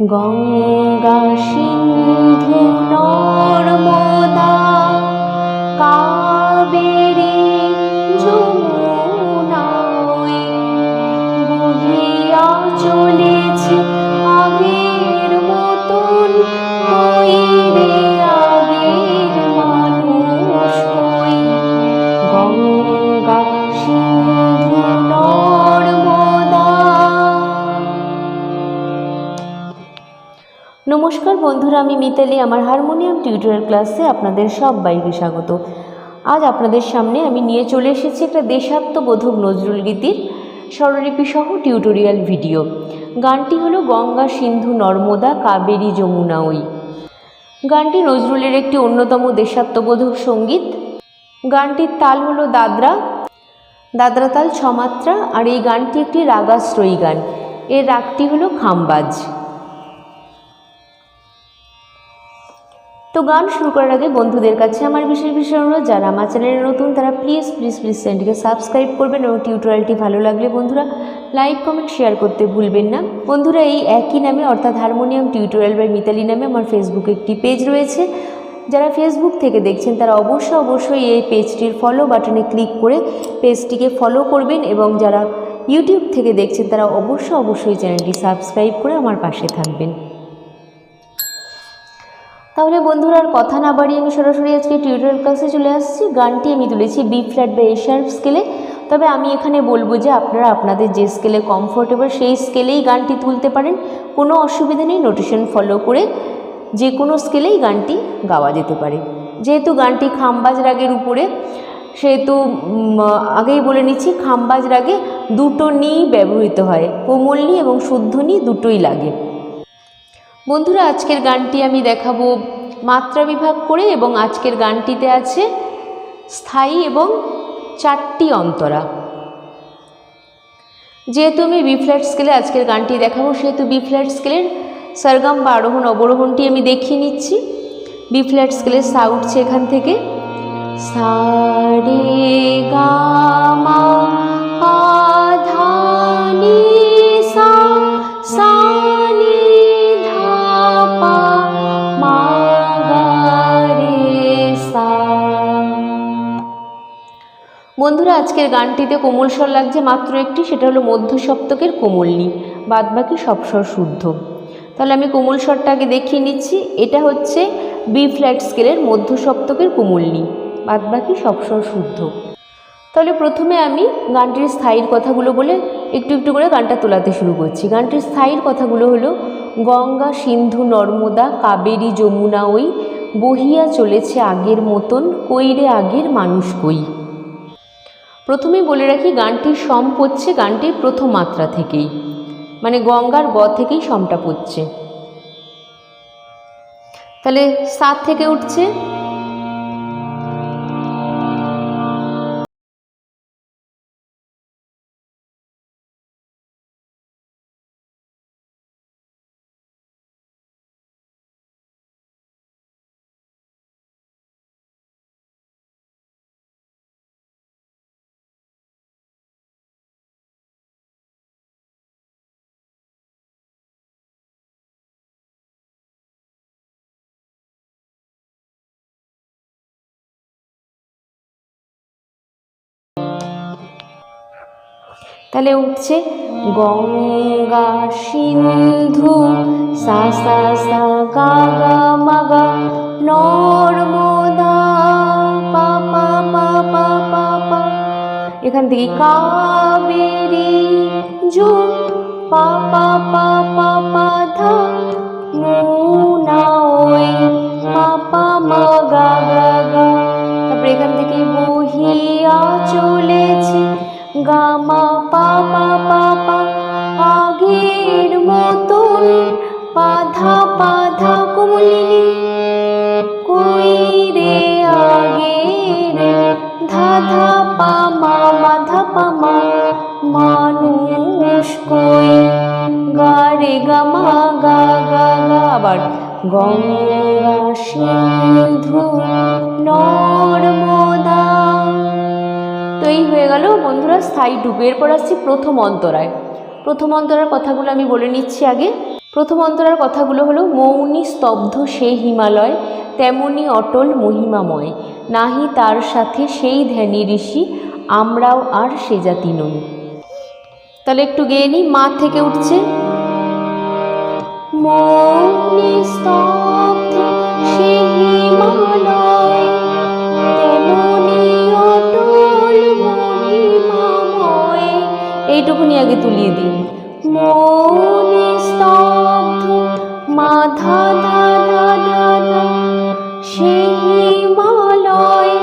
গঙ্গা সিন্ধু নর্মদা কাবেরী যমুনা ওই বহিয়া চলেছে। বন্ধুরা, আমি মিতালি, আমার হারমোনিয়াম টিউটোরিয়াল ক্লাসে আপনাদের সবাইকে স্বাগত। আজ আপনাদের সামনে আমি নিয়ে চলে এসেছি একটা দেশাত্মবোধক নজরুল গীতির স্বরলিপি সহ টিউটোরিয়াল ভিডিও। গানটি হলো গঙ্গা সিন্ধু নর্মদা কাবেরী যমুনা ওই। গানটি নজরুলের একটি অন্যতম দেশাত্মবোধক সংগীত। গানটির তাল হলো দাদরা। দাদরা তাল ছমাত্রা, আর এই গানটি একটি রাগাশ্রয়ী গান। এর রাগটি হলো খামবাজ। তো গান শুরু করার আগে বন্ধুদের কাছে আমার বিশেষ বিশেষ অনুরোধ, যারা আমার চ্যানেলে নতুন, তারা প্লিজ প্লিজ প্লিজ চ্যানেলটিকে সাবস্ক্রাইব করবেন এবং টিউটোরিয়ালটি ভালো লাগলে বন্ধুরা লাইক কমেন্ট শেয়ার করতে ভুলবেন না। বন্ধুরা, এই একই নামে, অর্থাৎ হারমোনিয়াম টিউটোরিয়াল বাই মিতালি নামে আমার ফেসবুকে একটি পেজ রয়েছে। যারা ফেসবুক থেকে দেখছেন, তারা অবশ্যই অবশ্যই এই পেজটির ফলো বাটনে ক্লিক করে পেজটিকে ফলো করবেন এবং যারা ইউটিউব থেকে দেখছেন, তারা অবশ্যই অবশ্যই চ্যানেলটি সাবস্ক্রাইব করে আমার পাশে থাকবেন। তাহলে বন্ধুরা, আর কথা না বাড়িয়ে আমি সরাসরি আজকে টিউটোরিয়াল ক্লাসে চলে আসছি। গানটি আমি তুলেছি বি ফ্ল্যাট বা এশার স্কেলে তবে আমি এখানে বলব যে আপনারা আপনাদের যে স্কেলে কমফোর্টেবল সেই স্কেলেই গানটি তুলতে পারেন। কোনো অসুবিধা নেই নোটেশন ফলো করে যে কোনো স্কেলেই গানটি গাওয়া যেতে পারে। যেহেতু গানটি খামবাজ রাগের উপরে, সেহেতু আগেই বলে নিচ্ছি, খামবাজ রাগে দুটো নি ব্যবহৃত হয়। কোমল নি এবং শুদ্ধ নি দুটোই লাগে। বন্ধুরা, আজকের গানটি আমি দেখাবো মাত্রা বিভাগ করে এবং আজকের গানটিতে আছে স্থায়ী এবং চারটি অন্তরা। যেহেতু আমি বি ফ্ল্যাট স্কেলে আজকের গানটি দেখাবো, সেহেতু বি ফ্ল্যাট স্কেলের সরগম বা আরোহণ অবরোহণটি আমি দেখিয়ে নিচ্ছি। বি ফ্ল্যাট স্কেলের সা উঠছে এখান থেকে। সা রে গা মা বন্ধুরা, আজকের গানটিতে কোমল স্বর লাগছে মাত্র একটি, সেটা হলো মধ্য সপ্তকের কোমলনি। বাদ বাকি সব স্বর শুদ্ধ। তাহলে আমি কোমল স্বরটা আগে দেখিয়ে নিচ্ছি। এটা হচ্ছে বি ফ্ল্যাট স্কেলের মধ্য সপ্তকের কোমলনি। বাদ বাকি সব স্বর শুদ্ধ। তাহলে প্রথমে আমি গানটির স্থায়ীর কথাগুলো বলে একটু একটু করে গানটা তোলাতে শুরু করছি। গানটির স্থায়ীর কথাগুলো হলো, গঙ্গা সিন্ধু নর্মদা কাবেরী যমুনা ওই, বহিয়া চলেছে আগের মতন, কইরে আগের মানুষ কই। প্রথমেই বলে রাখি, গানটির সম পড়ছে গানটির প্রথম মাত্রা থেকেই। মানে গঙ্গার গ থেকেই সমটা পড়ছে। তাহলে সাত থেকে উঠছে তাহলে উঠছে গঙ্গা সিন্ধু, সা সা সা, গা গা, মা, গা নর্মদা পা পা পা পা পা পা। এখান থেকে কাবেরী জু পা পা পা পা পা, ধা মুনা ওই, পা পা, মা, গা গা গা। তারপরে এখান থেকে বহিয়া চলেছে। গামা পা পা পা পা আগের মতন পাধা পাধা কোমলিনী। কই রে আগের ধা ধা পা মা মা পা মা মানুষ কই? গা রে গা মা গা গা গা, আবার গঙ্গা, সিন্ধু হয়ে গেল, বন্ধুরা, স্থায়ী ডুবে। এরপর আসছি প্রথম অন্তরায়। প্রথম অন্তরার কথাগুলো আমি বলে নিচ্ছি আগে। প্রথম অন্তরার কথাগুলো হলো, মৌনি স্তব্ধ সে হিমালয়, তেমনি অটল মহিমাময়। নাহি তার সাথে সেই ধ্যানী ঋষি, আমরাও আর সে জাতি নই। তাহলে একটু গেয়ে নিই, মা থেকে উঠছে। মৌনী স্তব্ধ এইটুকুনি আগে তুলিয়ে দিন মৌনী স্তব্ধ মাধা ধা ধা ধা ধা হিমালয়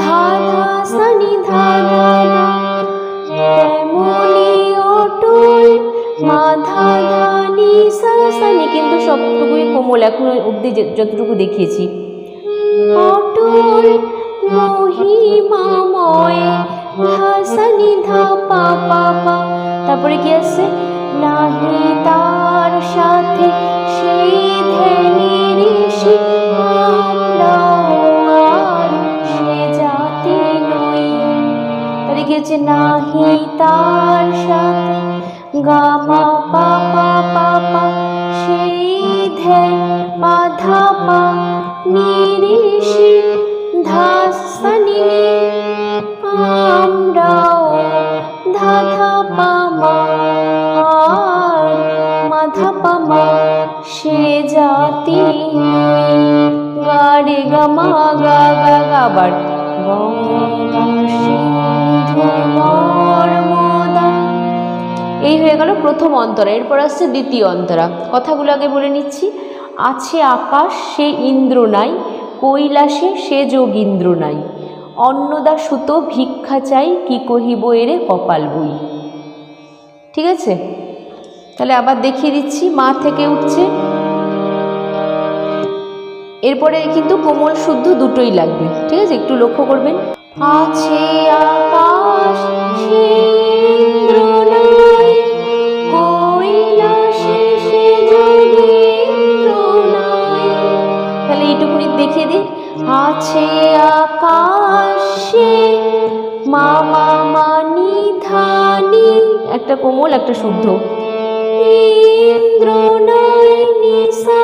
ধা ধা সানি ধা ধা ধা তেমনি অটল ধানি সা সানি, কিন্তু সবটুকুই কোমল। এখন অবধি যতটুকু দেখিয়েছি। অটল মহিমাময় ধাসানি ধা পা পা পা। তারপরে কি আছে? নাহি তার সাথে সেই ধ্যানী ঋষি সে হচ্ছে নাহি তার সাথে গা মা পা পা পা পা। সেই ধ্যান বাধা পা নিরিষি ধাসানি সে জাতি গা রে গা মা গা গা গা এই হয়ে গেল প্রথম অন্তরা, এরপর আসছে দ্বিতীয় অন্তরা। কথাগুলো আগে বলে নিচ্ছি। আছে আকাশ, সে ইন্দ্র নাই। কৈলাসে সে যোগীন্দ্র নাই। অন্নদা সুত ভিক্ষা চাই, কি কহিব এরে কপাল বই। ঠিক আছে? তাহলে আবার দেখিয়ে দিচ্ছি, মা থেকে উঠছে। এরপরে কিন্তু কোমল শুদ্ধ দুটোই লাগবে, ঠিক আছে? একটু লক্ষ্য করবেন। আছে আকাশ। তাহলে এইটুকুনি দেখিয়ে দিন আছে আকাশে মা মা মানি ধানি একটা কোমল, একটা শুদ্ধ। ইন্দ্র নয় নিসা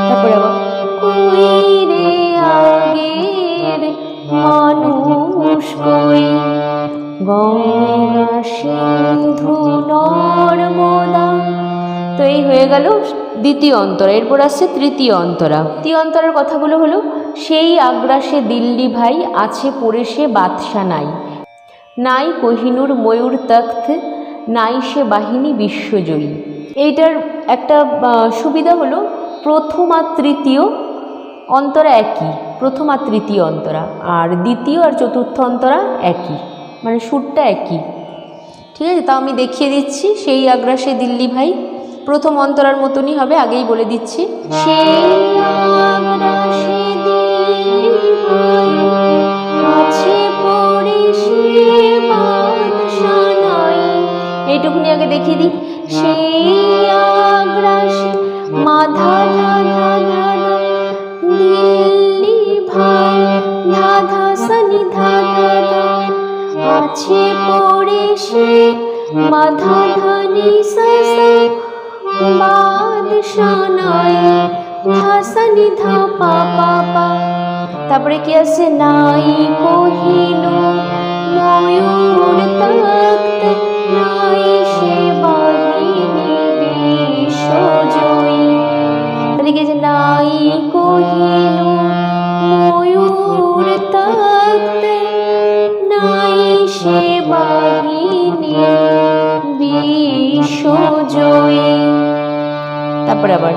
কই গঙ্গা সিন্ধু নর্মদা। তো এই হয়ে গেল দ্বিতীয় অন্তরা, এরপর আসছে তৃতীয় অন্তরা। তৃতীয় অন্তরার কথাগুলো হলো, সেই আগ্রাসে দিল্লি ভাই আছে পড়ে সে বাদশা নাই। নাই কোহিনুর ময়ূর তখ্ত, নাই সে বাহিনী বিশ্বজয়ী। এইটার একটা সুবিধা হলো, প্রথম আর তৃতীয় অন্তরা একই, প্রথম আর তৃতীয় অন্তরা, আর দ্বিতীয় আর চতুর্থ অন্তরা একই মানে সুরটা একই। ঠিক আছে, তাও আমি দেখিয়ে দিচ্ছি, সেই আগ্রাসে দিল্লি ভাই, প্রথম অন্তরার মতনই হবে, আগেই বলে দিচ্ছি। সেই নাই, হাসানি ধাপা বাবা তারপরে কি আছে? নাই কহিল ময়ূর তাকতে নাই সে বাহিনী বিশ্বজয়ী। তাহলে কি আছে? নাই কহিল ময়ূর তাকতে নাই সে বাহিনী তারপরে আবার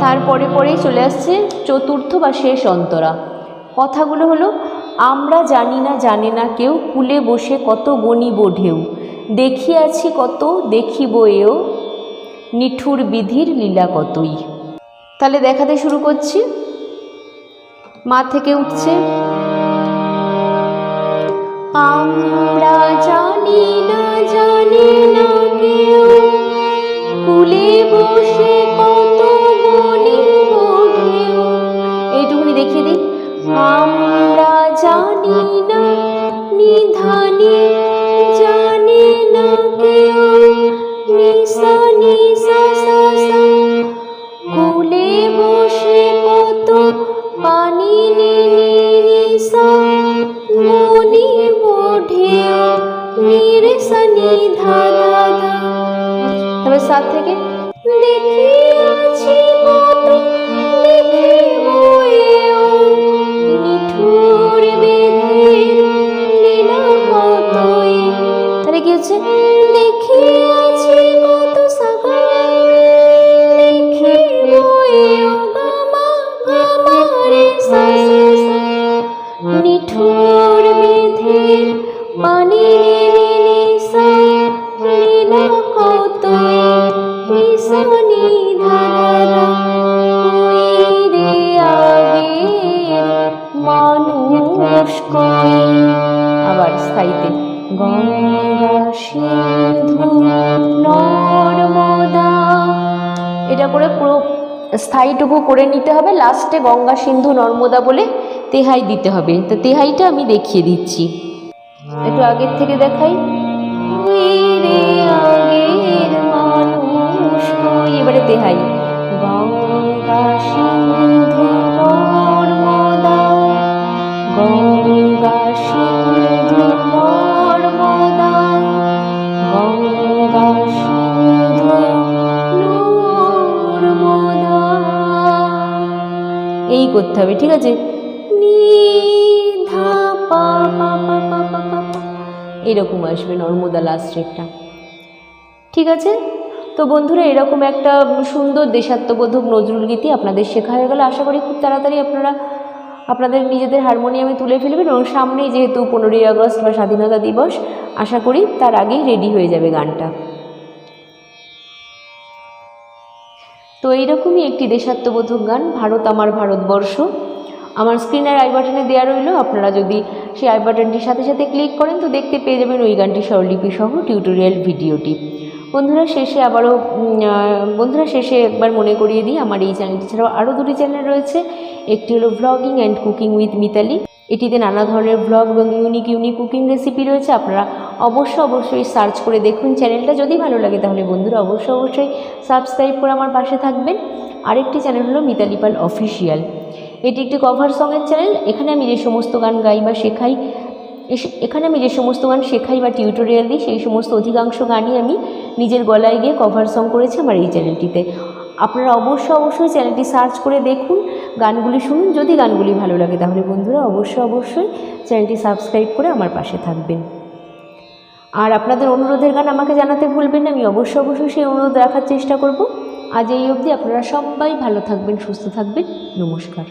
তারপরে পরেই চলে আসছে চতুর্থ বা শেষ অন্তরা। কথাগুলো হলো, আমরা জানি না, জানে না কেউ, কুলে বসে কত গণিব ঢেউ। দেখিয়াছি কত, দেখিব এও, নিঠুর বিধির লীলা কতই। তাহলে দেখাতে শুরু করছি। মা থেকে উঠছে। আমরা জানি না জানি না কেউ। কুলে বসে কত গণিব ঢেউ এইটুকুনি দেখিয়ে দিই। আমরা জানি না, নিধানি জানি না কেউ। নিসা নিসা হচ্ছে দেখিয়াছি কত সাগা দেখিব এও গামা গামা রে সা সা সা নিঠুর বিধির পানি নিসা লীলা কতই নিসা নিধা ধা কই রে আগের মানুষ কই? আবার স্থায়ীতে গঙ্গা সিন্ধু নর্মদা এটা করে পুরো স্থায়ীটুকু করে নিতে হবে। লাস্টে গঙ্গা সিন্ধু নর্মদা বলে তেহাই দিতে হবে। তো তেহাইটা আমি দেখিয়ে দিচ্ছি। একটু আগের থেকে দেখাই। এবারে তেহাই। গঙ্গা সিন্ধু হবে, ঠিক আছে। এরকম আসবে নর্মদা লাস্ট রেটটা ঠিক আছে? তো বন্ধুরা, এরকম একটা সুন্দর দেশাত্মবোধক নজরুল গীতি আপনাদের শেখা হয়ে গেলে। আশা করি খুব তাড়াতাড়ি আপনারা, আপনাদের নিজেদের হারমোনিয়ামে তুলে ফেলবেন এবং সামনেই যেহেতু পনেরোই আগস্ট বা স্বাধীনতা দিবস, আশা করি তার আগেই রেডি হয়ে যাবে গানটা। তো এইরকমই একটি দেশাত্মবোধক গান, ভারত আমার ভারতবর্ষ। আমার স্ক্রিনের আই বাটনে দেওয়া রইল। আপনারা যদি সেই আই বাটনটির সাথে সাথে ক্লিক করেন, তো দেখতে পেয়ে যাবেন ওই গানটি স্বরলিপি সহ টিউটোরিয়াল ভিডিওটি বন্ধুরা, শেষে আবারও বন্ধুরা, শেষে একবার মনে করিয়ে দিই, আমার এই চ্যানেলটি ছাড়াও আরও দুটি চ্যানেল রয়েছে। একটি হলো vlogging and cooking with Mitali এটিতে নানা ধরনের ভ্লগ এবং ইউনিক ইউনিক কুকিং রেসিপি রয়েছে। আপনারা অবশ্যই অবশ্যই সার্চ করে দেখুন চ্যানেলটা যদি ভালো লাগে তাহলে বন্ধুরা অবশ্যই অবশ্যই সাবস্ক্রাইব করে আমার পাশে থাকবেন। আরেকটি চ্যানেল হলো মিতালি পাল অফিসিয়াল এটি একটি কভার সঙের চ্যানেল এখানে আমি যে সমস্ত গান গাই বা শেখাই এখানে আমি যে সমস্ত গান শেখাই বা টিউটোরিয়াল দিই, সেই সমস্ত অধিকাংশ গানই আমি নিজের গলায় গিয়ে কভার সং করেছি আমার এই চ্যানেলটিতে আপনারা অবশ্যই অবশ্যই চ্যানেলটি সার্চ করে দেখুন, গানগুলি শুনুন। যদি গানগুলি ভালো লাগে তাহলে বন্ধুরা অবশ্যই অবশ্যই চ্যানেলটি সাবস্ক্রাইব করে আমার পাশে থাকবেন। আর আপনাদের অনুরোধের গান আমাকে জানাতে ভুলবেন আমি অবশ্যই অবশ্যই সেই অনুরোধ রাখার চেষ্টা করব। আজ এই অবধি আপনারা সবাই ভালো থাকবেন, সুস্থ থাকবেন। নমস্কার।